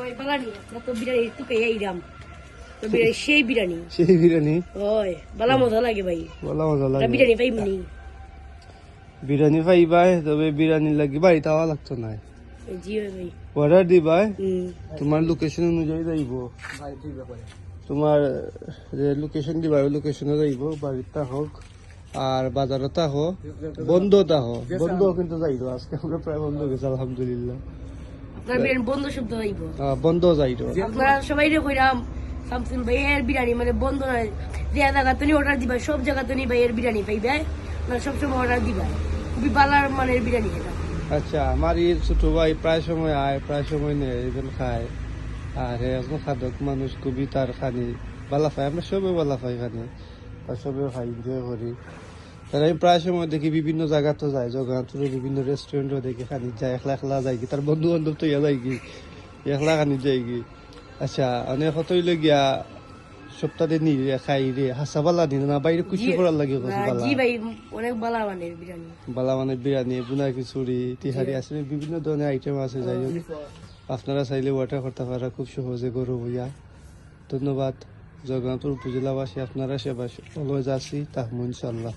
ওই বালানি আমরা তো বিরিয়ানি একটু পেয়ে তো বিরিয়ানি সেই বিরিয়ানি। সেই বিরিয়ানি? ওই বালা মজা লাগে ভাই। বলা মজা লাগে। বিরিয়ানি পাইবনি বিরিয়ানি পাইবাই তবে বিরিয়ানি লাগি বাড়িতে আওয়া লাগতো না জি ভাই। অর্ডার দিবাই? হুম। তোমার লোকেশন অনুযায়ী যাইব। তোমার যে লোকেশন দিবা ওই লোকেশনে যাইব। বাড়িতে হোক আর বাজারতে হোক বন্ধতা হোক। বন্ধ কিন্তু যাইব আজকে আমরা প্রায় বন্ধ গেছে আলহামদুলিল্লাহ। বন্ধ শব্দ হইব। আহ, বন্ধ যাইব। আপনারা সবাই রে কইরাম শামসুল ভাইয়ের বিরিয়ানি মানে বন্ধ নয় যে জায়গা তুমি অর্ডার দিবা সব জায়গা তুমি ভাইয়ের বিরিয়ানি পাইবে আপনারা সবসময় অর্ডার দিবা। খুবই বালার মানের বিরিয়ানি এটা। আচ্ছা আমার এই ছোট ভাই প্রায় সময় আয় প্রায় সময় নেই এজন খায়। আর এখন খাদক মানুষ খুবই তার খানি বালা পাই আমরা সবে বালা পাই খানি সবে খাই এনজয় করি। তার আমি প্রায় সময় দেখি বিভিন্ন জায়গাতে যায় জগন্নাথপুর বিভিন্ন রেস্টুরেন্টও দেখি খানি যায় একলা একলা যায় কি তার বন্ধু বান্ধব তো ইয়া যায় কি একলা খানি যায় কি। আচ্ছা অনেক কতই গিয়া সপ্তাহে নি খাই রে হাসা বালা নি না বাইরে কুচি করার লাগে বালা? জি ভাই অনেক বালা মানের বিরিয়ানি বালা মানে বিরিয়ানি বুনা খিচুড়ি তিহারি আছে বিভিন্ন ধরনের আইটেম আছে যাই হোক। আপনারা চাইলে ওয়াটার করতে পারা খুব সহজে গরু হইয়া ধন্যবাদ। জগন্নাথপুর উপজেলাবাসী আপনারা সেবা অলওয়েজ আছি তাহমু ইনশাল্লাহ